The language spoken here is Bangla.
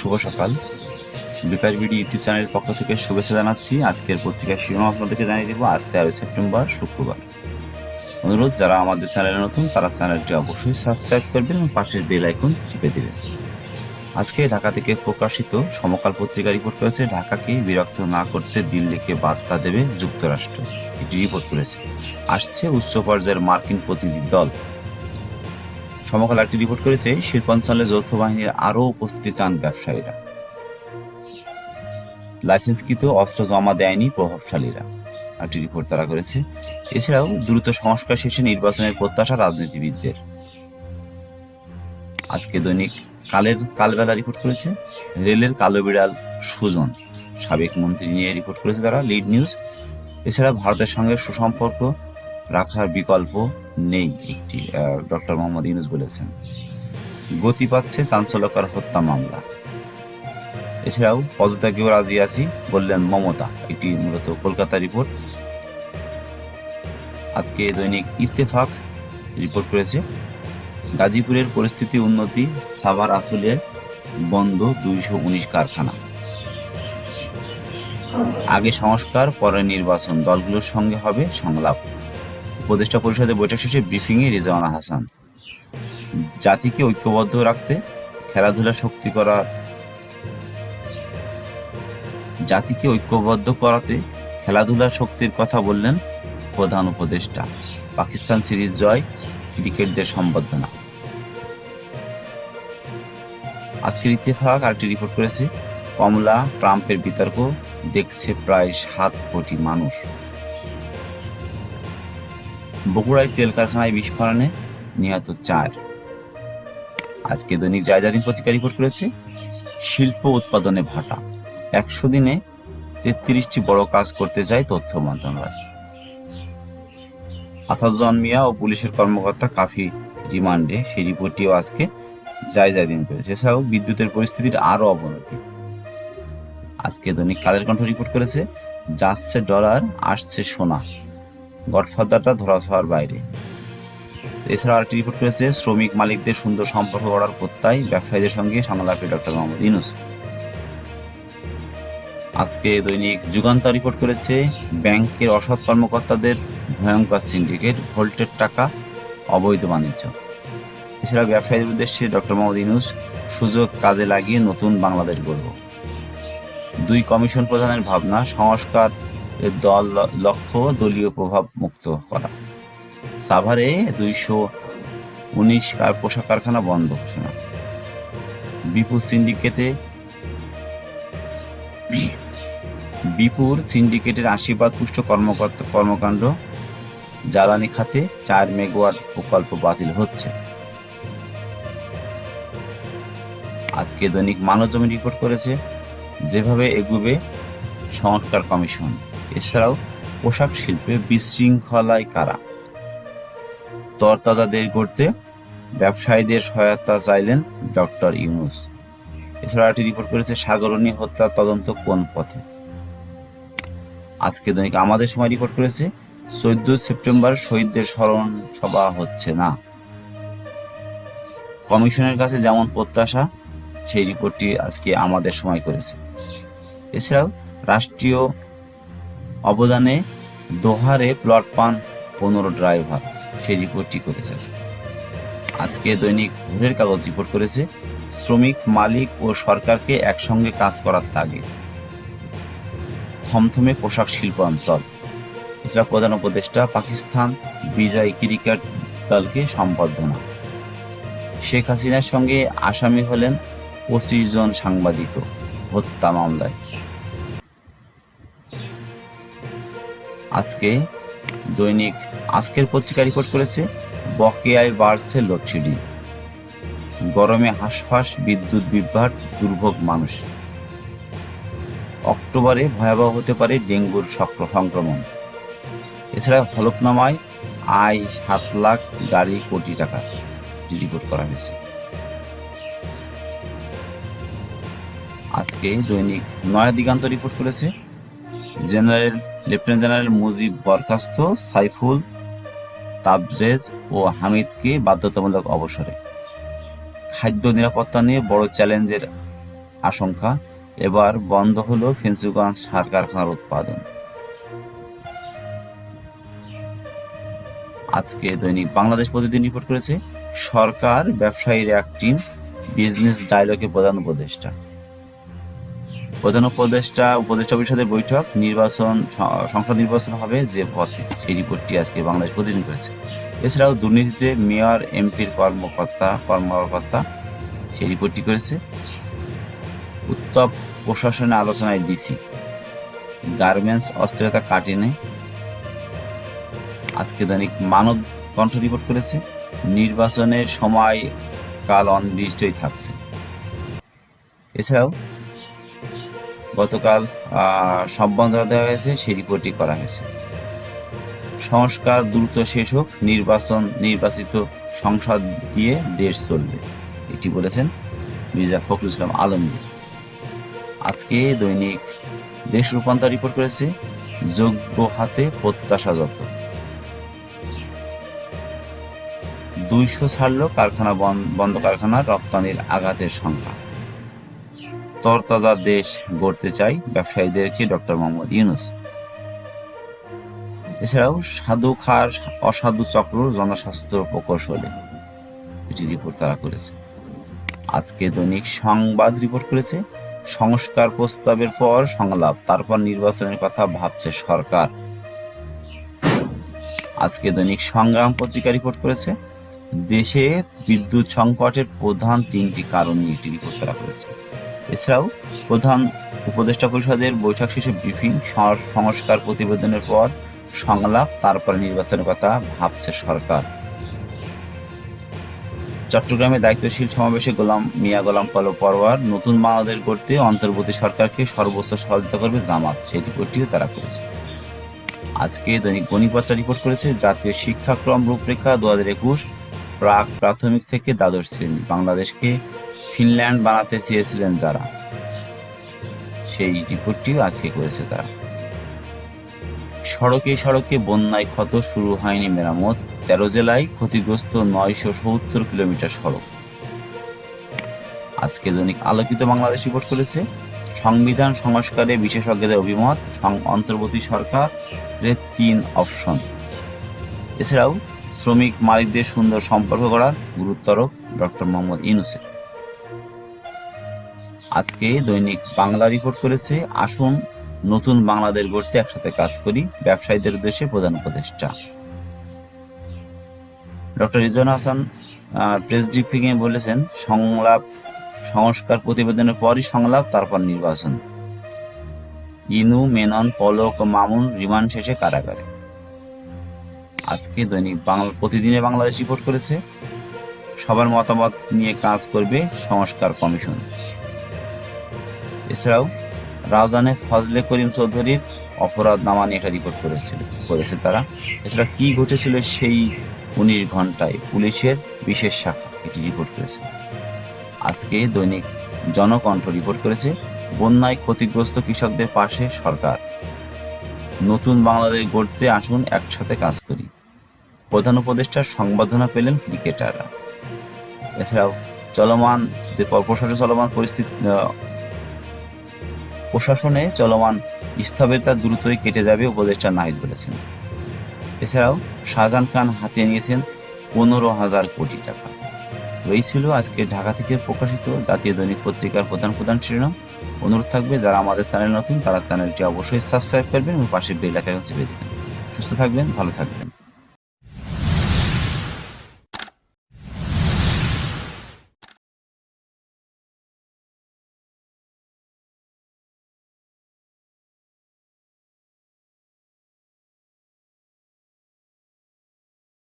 শুভ সকাল। বিকাশ বিডি ইউটিউব চ্যানেলের পক্ষ থেকে শুভেচ্ছা জানাচ্ছি। আজকের পত্রিকার শিরোনাম আপনাদেরকে জানিয়ে দেবো, আজ তেরোই সেপ্টেম্বর, শুক্রবার। অনুরোধ, যারা আমাদের চ্যানেলে নতুন, তারা চ্যানেলটি অবশ্যই সাবস্ক্রাইব করবেন এবং পাশের বেল আইকন চিপে দেবেন। আজকে ঢাকা থেকে প্রকাশিত সমকাল পত্রিকা রিপোর্ট করেছে, ঢাকাকে বিরক্ত না করতে দিল্লিকে বার্তা দেবে যুক্তরাষ্ট্র। এটি রিপোর্ট করেছে আসছে উচ্চ পর্যায়ের মার্কিন প্রতিনিধি দল। সমকাল একটি রিপোর্ট করেছে শিল্পাঞ্চলে যৌথ বাহিনীর আরও উপস্থিতি চান ব্যবসায়ীরা। লাইসেন্সকৃত অস্ত্র জমা দেয়নি প্রভাবশালীরা। একটি রিপোর্ট তারা করেছে। এছাড়াও দ্রুত সংস্কার শেষে নির্বাচনের প্রত্যাশা রাজনীতিবিদদের। আজকে দৈনিক কালের কালবেলা রিপোর্ট করেছে। রেলের কালো বিড়াল সুজন, সাবেক মন্ত্রী নিয়ে রিপোর্ট করেছে তারা লিড নিউজ এছাড়া ভারতের সঙ্গে সুসম্পর্ক রাখার বিকল্প নেই একটি ডক্টর মোহাম্মদ ইউনুস বলেছেন। গতি পাচ্ছে চাঞ্চল্যকর হত্যা মামলা। এছাড়াও পদত্যাগীও রাজি আছি, বললেন মমতা, এটি মূলত কলকাতা রিপোর্ট। আজকে দৈনিক ইত্তেফাক রিপোর্ট করেছে, গাজীপুরের পরিস্থিতি উন্নতি সাভার আসলে বন্ধ দুইশো উনিশ কারখানা। আগে সংস্কার, পরে নির্বাচন, দলগুলোর সঙ্গে হবে সংলাপ। উপদেষ্টা পরিষদের বৈঠক শেষে ব্রিফিংয়ে রেজাওয়ানা হাসান। জাতিকে ঐক্যবদ্ধ রাখতে, খেলাধুলা শক্তি করা, জাতিকে ঐক্যবদ্ধ করাতে খেলাধুলার শক্তির কথা বললেন প্রধান উপদেষ্টা। পাকিস্তান সিরিজ জয়, ক্রিকেটদের সম্বর্ধনা। আজকের ইত্তেফাক, আরেকটি রিপোর্ট করেছে। কমলা, ট্রাম্পের বিতর্ক, দেখছে প্রায় সাত কোটি মানুষ। বগুড়ায় তেল কারখানায় বিস্ফোরণে নিহত চার। আজকে দৈনিক জায়জাদিন পত্রিকা রিপোর্ট করেছে, শিল্প উৎপাদনে ভাটা। একশো দিনে তেত্রিশটি বড় কাজ করতে যায় তথ্য মন্ত্রণালয়। আসাদুজ্জামান মিয়া ও পুলিশের কর্মকর্তা কাফি রিমান্ডে সেই রিপোর্টটিও আজকে জায়জা দিন করেছে। এছাড়াও বিদ্যুতের পরিস্থিতির আরও অবনতি। আজকে দৈনিক কালের কণ্ঠ রিপোর্ট করেছে, যাচ্ছে ডলার আসছে সোনা। গডফাদারটা ধরা ছোঁয়ার বাইরে। এছাড়া আরেকটি রিপোর্ট করেছে শ্রমিক মালিকদের সুন্দর সম্পর্ক গড়ার প্রত্যয়, ব্যবসায়ীদের সঙ্গে সংলাপে ডক্টর মোহাম্মদ ইউনুস। আজকে দৈনিক যুগান্তর রিপোর্ট করেছে, ব্যাংকের অসৎ কর্মকর্তাদের ভয়ঙ্কর সিন্ডিকেট ভোল্টের টাকা, অবৈধ বাণিজ্য। এছাড়া ব্যবসায়ীদের উদ্দেশ্যে ডক্টর মোহাম্মদ ইউনুস সুযোগ কাজে লাগিয়ে নতুন বাংলাদেশ গড়ব। দুই কমিশন প্রধানের ভাবনা, সংস্কার এর দল লক্ষ্য দলীয় প্রভাব মুক্ত করা। সাভারে দুইশো উনিশ পোশাক কারখানা বন্ধ ঘোষণা। বিপুল সিন্ডিকেটে বিপুর সিন্ডিকেটের আশীর্বাদ পুষ্ট কর্মকর্তা, কর্মকাণ্ড জ্বালানি খাতে চার মেগাওয়াট প্রকল্প বাতিল হচ্ছে। আজকে দৈনিক মানব জমি রিপোর্ট করেছে, যেভাবে এগুবে সংস্কার কমিশন। এছাড়াও পোশাক শিল্পে বিশৃঙ্খলায় কারা? তরতাজা দেশ গড়তে ব্যবসায়ীদের সহায়তা চাইলেন ডক্টর ইউনুস। এছাড়া একটি রিপোর্ট করেছে, সাগরণী হত্যার তদন্ত কোন পথে? আজকে দৈনিক আমাদের সময় রিপোর্ট করেছে, চোদ্দ সেপ্টেম্বর শহীদদের স্মরণ সভা হচ্ছে না। কমিশনের কাছে যেমন প্রত্যাশা, সেই রিপোর্টটি আজকে আমাদের সময় করেছে। এছাড়াও রাষ্ট্রীয় অবদানে দোহারে প্লট পান পনেরো ড্রাইভার। সেই রিপোর্টটি করেছে আজকে। দৈনিক ভোরের কাগজ রিপোর্ট করেছে, শ্রমিক, মালিক ও সরকারকে একসঙ্গে কাজ করার তাগে থমথমে পোশাক শিল্প অঞ্চল। এছাড়া প্রধান উপদেষ্টা পাকিস্তান বিজয় ক্রিকেট দলকে সম্বর্ধনা। শেখ হাসিনার সঙ্গে আসামি হলেন পঁচিশ জন সাংবাদিক হত্যা মামলায়। আজকে দৈনিক আজকের পত্রিকা রিপোর্ট করেছে বকেয়ায় বাড়ছে লোডশেডিং গরমে হাঁসফাঁস, বিদ্যুৎ বিভ্রাট, দুর্ভোগ মানুষ। অক্টোবরে ভয়াবহ হতে পারে ডেঙ্গুর সক্র সংক্রমণ। এছাড়া হলফনামায় আয় সাত লাখ গাড়ি কোটি টাকা রিপোর্ট করা হয়েছে। আজকে দৈনিক নয়া দিগান্ত রিপোর্ট করেছে জেনারেল লেফটেন্যান্ট জেনারেল মুজিব বরখাস্ত সাইফুল তাবরেজ ও হামিদকে বাধ্যতামূলক অবসরে। খাদ্য নিরাপত্তা নিয়ে বড় চ্যালেঞ্জের আশঙ্কা, এবার বন্ধ হলো ফেন্সুগঞ্জ সার কারখানার উৎপাদন। আজকে দৈনিক বাংলাদেশ প্রতিদিন রিপোর্ট করেছে, সরকার, ব্যবসায়ীর এক টিম, বিজনেস ডায়লগে প্রধান উপদেষ্টা। প্রধান উপদেষ্টা উপদেষ্টা পরিষদের বৈঠক, নির্বাচন সংসদ নির্বাচন হবে যে পথে। সেই রিপোর্টটি আজকে বাংলাদেশ প্রতিদিন করেছে। এছাড়াও দুর্নীতিতে মেয়র, এমপির কর্মকর্তা কর্মকর্তা সেই রিপোর্টটি করেছে। উত্তপ প্রশাসনে আলোচনায় ডিসি। গার্মেন্টস অস্থিরতা কাটেনি আজকে দৈনিক মানব কণ্ঠ রিপোর্ট করেছে। নির্বাচনের সময় কাল অনির্দিষ্টই থাকছে। এছাড়াও গতকাল সব বন্ধ দেওয়া হয়েছে সেই রিপোর্টটি করা হয়েছে। সংস্কার দ্রুত শেষ হোক, নির্বাচন, নির্বাচিত সংসদ দিয়ে দেশ চলবে, এটি বলেছেন মির্জা ফখরুল ইসলাম আলমগীর। আজকে দৈনিক দেশ রূপান্তর রিপোর্ট করেছে, যোগ্য হাতে প্রত্যাশা যত। দুইশো ছাড়লো কারখানা বন- বন্ধ কারখানা, রপ্তানির আঘাতের সংখ্যা। তরতাজা দেশ গড়তে চাই ব্যবসায়ীদেরকে ডক্টর মোহাম্মদ ইউনুস। এছাড়াও সাধু খার, অসাধু চক্র, জনস্বাস্থ্য প্রকৌশলে এটি রিপোর্ট তারা করেছে। আজকে দৈনিক সংবাদ রিপোর্ট করেছে, সংস্কার প্রস্তাবের পর সংলাপ, তারপর নির্বাচনের কথা ভাবছে সরকার। আজকে দৈনিক সংগ্রাম পত্রিকা রিপোর্ট করেছে দেশে বিদ্যুৎ সংকটের প্রধান তিনটি কারণ নিয়ে এটি রিপোর্ট তারা করেছে এছাড়াও প্রধান উপদেষ্টা পরিষদের বৈঠক শেষে ব্রিফিং সংস্কার প্রতিবেদনের পর সংলাপ, তারপরে নির্বাচনের কথা ভাবছে সরকার। চট্টগ্রামে দায়িত্বশীল সমাবেশে গোলাম মিয়া গোলাম পলো পরোয়ার নতুন বাংলাদেশ গড়তে অন্তর্বর্তী সরকারকে সর্বোচ্চ সহযোগিতা করবে জামাত, সেই রিপোর্টটিও তারা করেছে। আজকে দৈনিক বণিকবার্তা রিপোর্ট করেছে, জাতীয় শিক্ষাক্রম রূপরেখা দু হাজার একুশ প্রাক প্রাথমিক থেকে দ্বাদশ শ্রেণি বাংলাদেশকে ফিনল্যান্ড বানাতে চেয়েছিলেন যারা। সেই রিপোর্টটিও আজকে করেছে তারা। সড়কে সড়কে বন্যায় ক্ষত শুরু হয়নি মেরামত, তেরো জেলায় ক্ষতিগ্রস্ত নয়শো সত্তর কিলোমিটার সড়ক। আজকে দৈনিক আলোকিত বাংলাদেশ রিপোর্ট করেছে, সংবিধান সংস্কারে বিশেষজ্ঞদের অভিমত অন্তর্বর্তী সরকারের তিন অপশন। এছাড়াও শ্রমিক মালিকদের সুন্দর সম্পর্ক গড়ার গুরুত্বরক ডক্টর মোহাম্মদ ইউনুসের আজকে দৈনিক বাংলা রিপোর্ট করেছে, আসুন নতুন বাংলাদেশ গড়তে একসাথে কাজ করি, ব্যবসায়ীদের উদ্দেশ্যে প্রধান উপদেষ্টা। ডক্টর রিজন হাসান প্রেস ব্রিফিং এ বলেছেন, সংলাপ, সংস্কার প্রতিবেদনের পরই সংলাপ, তারপর নির্বাচন। ইনু, মেনন, পলক ও মামুন, রিমান্ড শেষে কারাগারে। আজকে দৈনিক বাংলা, প্রতিদিনে বাংলাদেশ রিপোর্ট করেছে। সবার মতামত নিয়ে কাজ করবে সংস্কার কমিশন। এছাড়াও রাউজানে ফজলে করিম চৌধুরীর অপরাধ নামা নিয়ে একটা রিপোর্ট করেছিল করেছে তারা। এছাড়া কি ঘটেছিল সেই উনিশ ঘন্টায় পুলিশের বিশেষ শাখা এটি রিপোর্ট করেছে। আজকে দৈনিক জনকণ্ঠ রিপোর্ট করেছে, বন্যায় ক্ষতিগ্রস্ত কৃষকদের পাশে সরকার। নতুন বাংলাদেশ গড়তে আসুন, একসাথে কাজ করি। প্রধান উপদেষ্টার সংবর্ধনা পেলেন ক্রিকেটাররা। এছাড়াও চলমান, যে চলমান পরিস্থিতি প্রশাসনে চলমান স্থবিরতা দ্রুতই কেটে যাবে, উপদেষ্টা নাহিদ বলেছেন। এছাড়াও শাহজাহান খান হাতিয়ে নিয়েছেন পনেরো হাজার কোটি টাকা। এই ছিল আজকে ঢাকা থেকে প্রকাশিত জাতীয় দৈনিক পত্রিকার প্রধান প্রধান শিরোনাম। অনুরোধ থাকবে, যারা আমাদের চ্যানেল নতুন, তারা চ্যানেলটি অবশ্যই সাবস্ক্রাইব করবেন এবং পাশে বেল আইকন চেপে দেবেন। সুস্থ থাকবেন, ভালো থাকবেন।